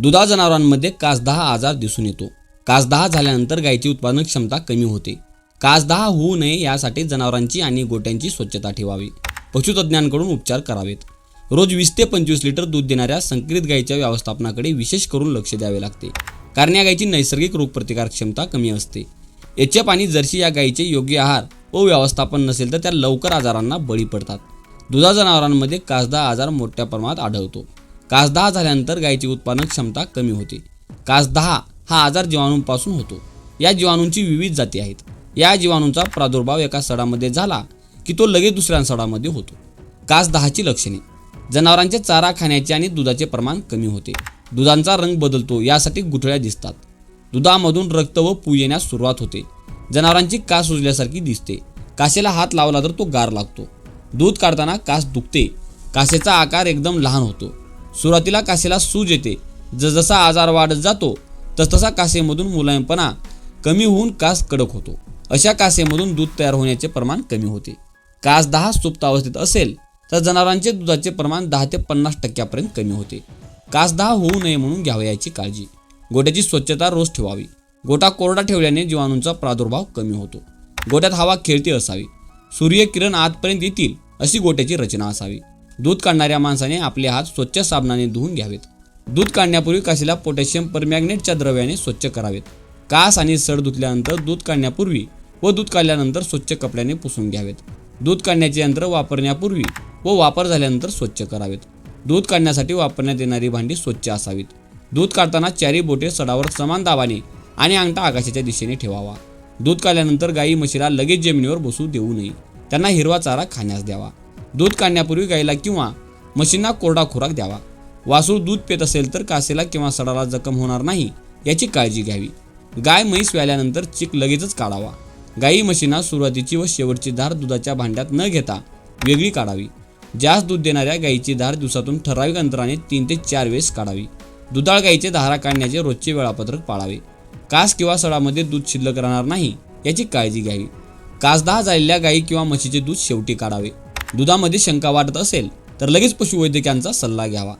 दुधा जनावरांमध्ये कासदहा आजार दिसून येतो. कासदहा झाल्यानंतर गायीची उत्पादन क्षमता कमी होते. कासदहा होऊ नये यासाठी जनावरांची आणि गोट्यांची स्वच्छता ठेवावी. पशुतज्ञांकडून उपचार करावेत. रोज वीस ते पंचवीस लिटर दूध देणाऱ्या संकरित गायीच्या व्यवस्थापनाकडे विशेष करून लक्ष द्यावे लागते. कारण या गायीची नैसर्गिक रोगप्रतिकार क्षमता कमी असते. एचएफ आणि जर्सी या गायीचे योग्य आहार व व्यवस्थापन नसेल तर त्या लवकर आजारांना बळी पडतात. दुधा जनावरांमध्ये कासदा आजार मोठ्या प्रमाणात आढळतो. कासदहा झाल्यानंतर गायीची उत्पादन क्षमता कमी होते. कासदहा हा आजार जीवाणूंपासून होतो. या जीवाणूंची विविध जाती आहेत. या जीवाणूंचा प्रादुर्भाव एका सडामध्ये झाला की तो लगेच दुसऱ्या सडामध्ये होतो. कासदहाची लक्षणे. जनावरांचे चारा खाण्याचे आणि दुधाचे प्रमाण कमी होते. दुधांचा रंग बदलतो यासाठी गुठळ्या दिसतात. दुधामधून रक्त व पू येण्यास सुरुवात होते. जनावरांची कास सुजल्यासारखी दिसते. कासेला हात लावला तर तो गार लागतो. दूध काढताना कास दुखते. कासेचा आकार एकदम लहान होतो. सुरुवातीला कासेला सूज येते. जसजसा आजार वाढत जातो तसतसा कासेमधून मुलायमपणा कमी होऊन कास कडक होतो. अशा कासेमधून दूध तयार होण्याचे प्रमाण कमी होते. कास दहा सुप्त अवस्थेत असेल तर जनावरांचे दुधाचे प्रमाण दहा ते पन्नास टक्क्यापर्यंत कमी होते. कास दहा होऊ नये म्हणून घ्यावयाची काळजी. गोट्याची स्वच्छता रोज ठेवावी. गोटा कोरडा ठेवल्याने जीवाणूंचा प्रादुर्भाव कमी होतो. गोट्यात हवा खेळती असावी. सूर्यकिरण आतपर्यंत येतील अशी गोट्याची रचना असावी. दूध काढणाऱ्या माणसाने आपले हात स्वच्छ साबणाने धुवून घ्यावेत. दूध काढण्यापूर्वी काशीला पोटॅशियम परमॅग्नेटच्या द्रव्याने स्वच्छ करावेत. कास आणि सड धुतल्यानंतर दूध काढण्यापूर्वी व दूध काढल्यानंतर स्वच्छ कपड्याने पुसून घ्यावेत. दूध काढण्याचे यंत्र वापरण्यापूर्वी व वापर झाल्यानंतर स्वच्छ करावेत. दूध काढण्यासाठी वापरण्यात येणारी भांडी स्वच्छ असावीत. दूध काढताना चारी बोटे सडावर समान दाबाने आणि अंगठा आकाशाच्या दिशेने ठेवावा. दूध काढल्यानंतर गाई म्हशीला लगेच जमिनीवर बसू देऊ नये. त्यांना हिरवा चारा खाण्यास द्यावा. दूध काढण्यापूर्वी गाईला किंवा म्हशींना कोरडा खुराक द्यावा. वासूळ दूध पित असेल तर कासेला किंवा सडाला जखम होणार नाही याची काळजी घ्यावी. गाय म्हैस व्याल्यानंतर चिक लगेचच काढावा. गाई म्हशींना सुरुवातीची व शेवटची धार दुधाच्या भांड्यात न घेता वेगळी काढावी. जास्त दूध देणाऱ्या गायीची धार दिवसातून ठराविक अंतराने तीन ते चार वेळेस काढावी. दुधाळ गायीचे धारा काढण्याचे रोजचे वेळापत्रक पाळावे. कास किंवा सडामध्ये दूध शिल्लक राहणार नाही याची काळजी घ्यावी. कासदहा झालेल्या गायी किंवा म्हशीचे दूध शेवटी काढावे. दुधामध्ये शंका वाटत असेल तर लगेच पशुवैद्यकांचा सल्ला घ्यावा.